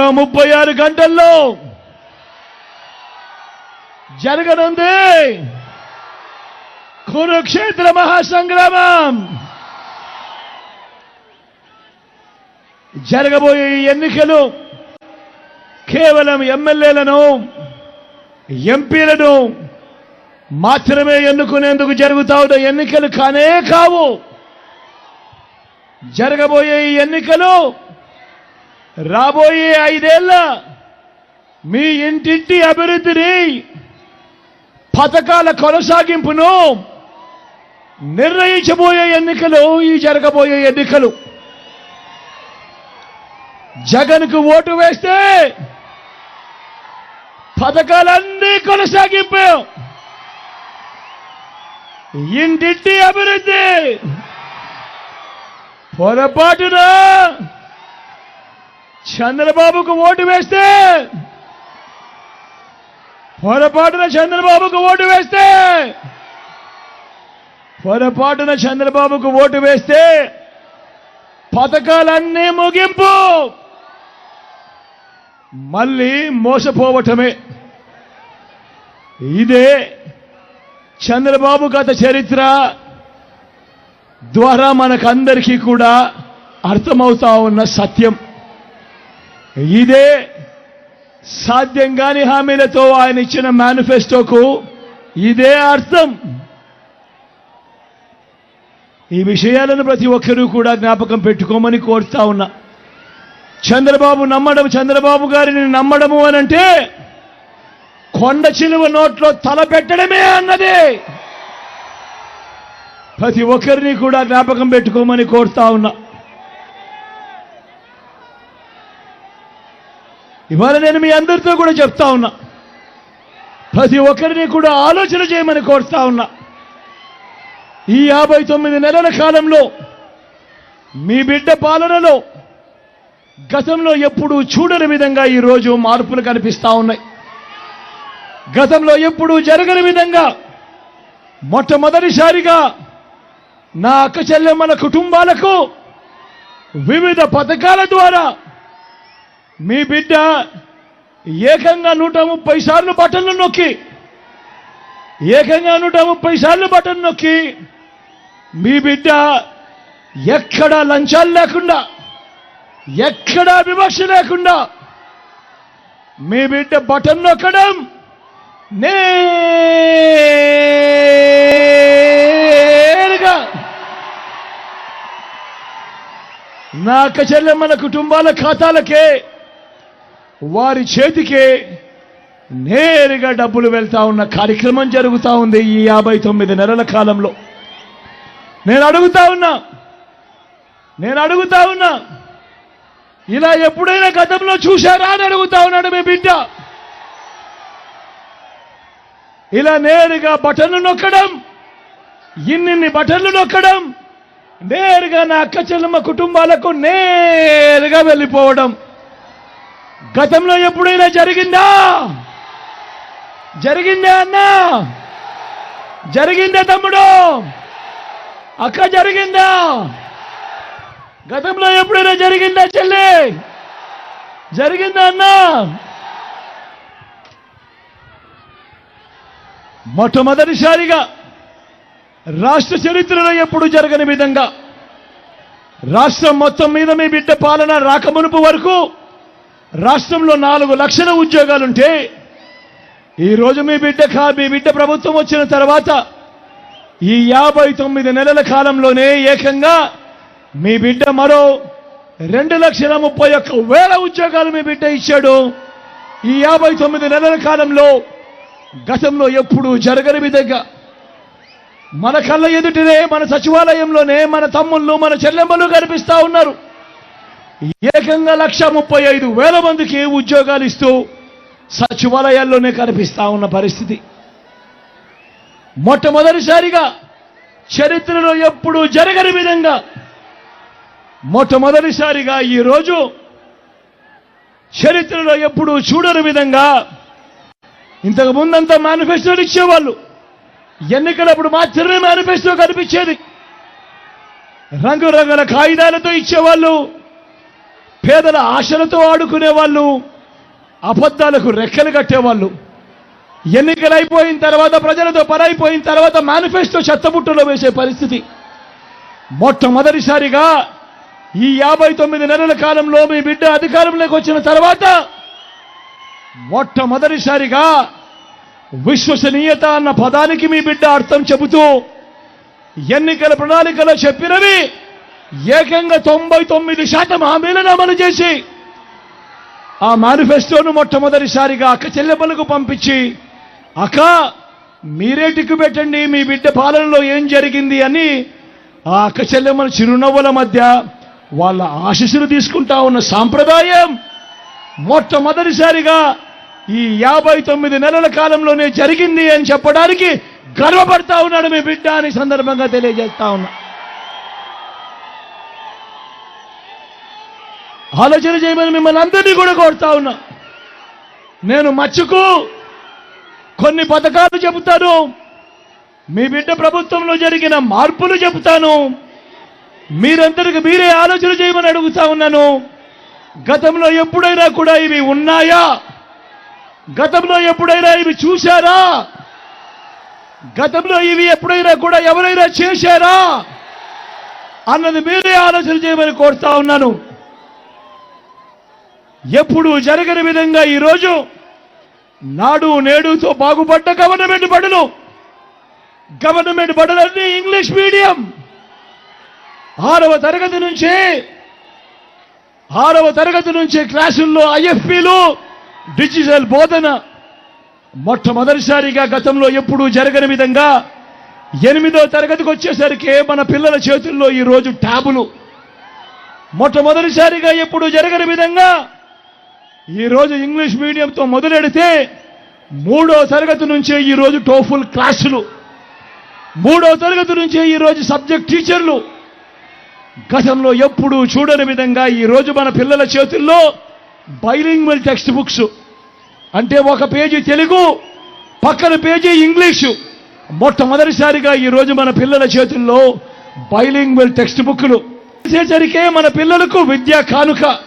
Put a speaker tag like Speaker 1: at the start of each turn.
Speaker 1: ముప్పై ఆరు గంటల్లో జరగనుంది కురుక్షేత్ర మహాసంగ్రామం. జరగబోయే ఈ ఎన్నికలు కేవలం ఎమ్మెల్యేలను ఎంపీలను మాత్రమే ఎన్నుకునేందుకు జరుగుతా ఉన్న ఎన్నికలు కానే కావు. జరగబోయే ఈ ఎన్నికలు రాబోయే ఐదేళ్ళ మీ ఇంటింటి అభివృద్ధిని పథకాల కొనసాగింపును నిర్ణయించబోయే ఎన్నికలు ఈ జరగబోయే ఎన్నికలు. జగన్కు ఓటు వేస్తే పథకాలన్నీ కొనసాగింపు. ఇంటింటి అభివృద్ధి. పొరపాటున చంద్రబాబుకు ఓటు వేస్తే పొరపాటున చంద్రబాబుకు ఓటు వేస్తే పొరపాటున చంద్రబాబుకు ఓటు వేస్తే పథకాలన్నీ ముగింపు. మళ్ళీ మోసపోవటమే. ఇదే చంద్రబాబు గత చరిత్ర ద్వారా మనకందరికీ కూడా అర్థమవుతా ఉన్న సత్యం. ఇదే సాధ్యం కాని హామీలతో ఆయన ఇచ్చిన మేనిఫెస్టోకు ఇదే అర్థం. ఈ విషయాలను ప్రతి ఒక్కరూ కూడా జ్ఞాపకం పెట్టుకోమని కోరుతా ఉన్నా. చంద్రబాబు నమ్మడం చంద్రబాబు గారిని నమ్మడము అనంటే కొండ చిలువ నోట్లో తల పెట్టడమే అన్నది. ప్రతి ఒక్కరిని కూడా జ్ఞాపకం పెట్టుకోమని కోరుతా ఉన్నా. ఇవాళ నేను మీ అందరితో కూడా చెప్తా ఉన్నా. ప్రతి ఒక్కరిని కూడా ఆలోచన చేయమని కోరుతా ఉన్నా. ఈ యాభై తొమ్మిది నెలల కాలంలో మీ బిడ్డ పాలనలో గతంలో ఎప్పుడూ చూడని విధంగా ఈరోజు మార్పులు కనిపిస్తా ఉన్నాయి. గతంలో ఎప్పుడూ జరగని విధంగా మొట్టమొదటిసారిగా నా అక్క చెల్లెమ్మల కుటుంబాలకు వివిధ పథకాల ద్వారా మీ బిడ్డ ఏకంగా నూట ముప్పై సార్లు బటన్లు నొక్కి ఏకంగా నూట ముప్పై సార్లు బటన్ నొక్కి మీ బిడ్డ ఎక్కడా లంచాలు లేకుండా ఎక్కడా వివక్ష లేకుండా మీ బిడ్డ బటన్ నొక్కడం నేరుగా. నా అక్క చెల్లెమ్మల కుటుంబాల ఖాతాలకే వారి చేతికే నేరుగా డబ్బులు వెళ్తా ఉన్న కార్యక్రమం జరుగుతూ ఉంది ఈ యాభై తొమ్మిది నెలల కాలంలో. నేను అడుగుతా ఉన్నా నేను అడుగుతా ఉన్నా ఇలా ఎప్పుడైనా గతంలో చూశారా అని అడుగుతా ఉన్నాడు మీ బిడ్డ. ఇలా నేరుగా బటన్లు నొక్కడం ఇన్నిన్ని బటన్లు నొక్కడం నేరుగా నా అక్క చెల్లెమ్మ కుటుంబాలకు నేరుగా వెళ్ళిపోవడం. గతంలో ఎప్పుడైనా జరిగిందా? జరిగిందా అన్నా? జరిగిందా తమ్ముడు. అక్క జరిగిందా? గతంలో ఎప్పుడైనా జరిగిందా చెల్లి? జరిగిందా అన్నా? మొట్టమొదటిసారిగా రాష్ట్ర చరిత్రలో ఎప్పుడు జరగని విధంగా రాష్ట్రం మొత్తం మీద మీ బిడ్డ పాలన రాకమునుపు వరకు రాష్ట్రంలో నాలుగు లక్షల ఉద్యోగాలుంటే ఈరోజు మీ బిడ్డ కా మీ బిడ్డ ప్రభుత్వం వచ్చిన తర్వాత ఈ యాభై తొమ్మిది నెలల కాలంలోనే ఏకంగా మీ బిడ్డ మరో రెండు లక్షల ముప్పై ఒక్క వేల ఉద్యోగాలు మీ బిడ్డ ఇచ్చాడు. ఈ యాభై తొమ్మిది నెలల కాలంలో గతంలో ఎప్పుడు జరగని విధంగా మన కళ్ళ ఎదుటినే మన సచివాలయంలోనే మన తమ్ముళ్ళు మన చెల్లెమ్మలు కనిపిస్తా ఉన్నారు. ఏకంగా లక్ష ముప్పై ఐదు వేల మందికి ఉద్యోగాలు ఇస్తూ సచివాలయాల్లోనే కనిపిస్తా ఉన్న పరిస్థితి. మొట్టమొదటిసారిగా చరిత్రలో ఎప్పుడూ జరగని విధంగా మొట్టమొదటిసారిగా ఈ రోజు చరిత్రలో ఎప్పుడు చూడని విధంగా ఇంతకు ముందంతా మేనిఫెస్టోలు ఇచ్చేవాళ్ళు. ఎన్నికలప్పుడు మాత్రమే మేనిఫెస్టో కనిపించేది. రంగురంగుల కాగితాలతో ఇచ్చేవాళ్ళు. పేదల ఆశలతో ఆడుకునే వాళ్ళు అబద్ధాలకు రెక్కలు కట్టేవాళ్ళు. ఎన్నికలు అయిపోయిన తర్వాత ప్రజలతో పరైపోయిన తర్వాత మేనిఫెస్టో చెత్తబుట్టలో వేసే పరిస్థితి. మొట్టమొదటిసారిగా ఈ యాభై తొమ్మిది నెలల కాలంలో మీ బిడ్డ అధికారంలోకి వచ్చిన తర్వాత మొట్టమొదటిసారిగా విశ్వసనీయత అన్న పదానికి మీ బిడ్డ అర్థం చెబుతూ ఎన్నికల ప్రణాళికలో చెప్పినవి ఏకంగా తొంభై తొమ్మిది శాతం హామీలను అమలు చేసి ఆ మేనిఫెస్టోను మొట్టమొదటిసారిగా అక్క చెల్లెమ్మలకు పంపించి అక్క మీరే టిక్కు పెట్టండి మీ బిడ్డ పాలనలో ఏం జరిగింది అని ఆ అక్క చెల్లెమ్మల చిరునవ్వుల మధ్య వాళ్ళ ఆశీస్సులు తీసుకుంటా ఉన్న సాంప్రదాయం మొట్టమొదటిసారిగా ఈ యాభై తొమ్మిది నెలల కాలంలోనే జరిగింది అని చెప్పడానికి గర్వపడతా ఉన్నాడు మీ బిడ్డ అని సందర్భంగా తెలియజేస్తా ఉన్నా. ఆలోచన చేయమని మిమ్మల్ని అందరినీ కూడా కోరుతా ఉన్నా. నేను మచ్చుకు కొన్ని పథకాలు చెబుతాను. మీ బిడ్డ ప్రభుత్వంలో జరిగిన మార్పులు చెబుతాను. మీరందరికి మీరే ఆలోచన చేయమని అడుగుతా ఉన్నాను. గతంలో ఎప్పుడైనా కూడా ఇవి ఉన్నాయా? గతంలో ఎప్పుడైనా ఇవి చూశారా? గతంలో ఇవి ఎప్పుడైనా కూడా ఎవరైనా చేశారా? అన్నది మీరే ఆలోచన చేయమని కోరుతా ఉన్నాను. ఎప్పుడు జరగని విధంగా ఈరోజు నాడు నేడుతో బాగుపడ్డ గవర్నమెంట్ బడులు. గవర్నమెంట్ బడులన్నీ ఇంగ్లీష్ మీడియం ఆరవ తరగతి నుంచి ఆరవ తరగతి నుంచి క్లాసుల్లో ఐఎఫ్పీలు డిజిటల్ బోధన. మొట్టమొదటిసారిగా గతంలో ఎప్పుడూ జరగని విధంగా ఎనిమిదో తరగతికి వచ్చేసరికి మన పిల్లల చేతుల్లో ఈరోజు ట్యాబులు. మొట్టమొదటిసారిగా ఎప్పుడు జరగని విధంగా ఈరోజు ఇంగ్లీష్ మీడియంతో మొదలెడితే మూడో తరగతి నుంచే ఈరోజు టోఫుల్ క్లాసులు. మూడో తరగతి నుంచే ఈరోజు సబ్జెక్ట్ టీచర్లు. గతంలో ఎప్పుడూ చూడని విధంగా ఈరోజు మన పిల్లల చేతుల్లో బైలింగ్వల్ టెక్స్ట్ బుక్స్. అంటే ఒక పేజీ తెలుగు పక్కన పేజీ ఇంగ్లీషు. మొట్టమొదటిసారిగా ఈరోజు మన పిల్లల చేతుల్లో బైలింగ్వల్ టెక్స్ట్ బుక్లు. చేసరికే మన పిల్లలకు విద్యా కానుక.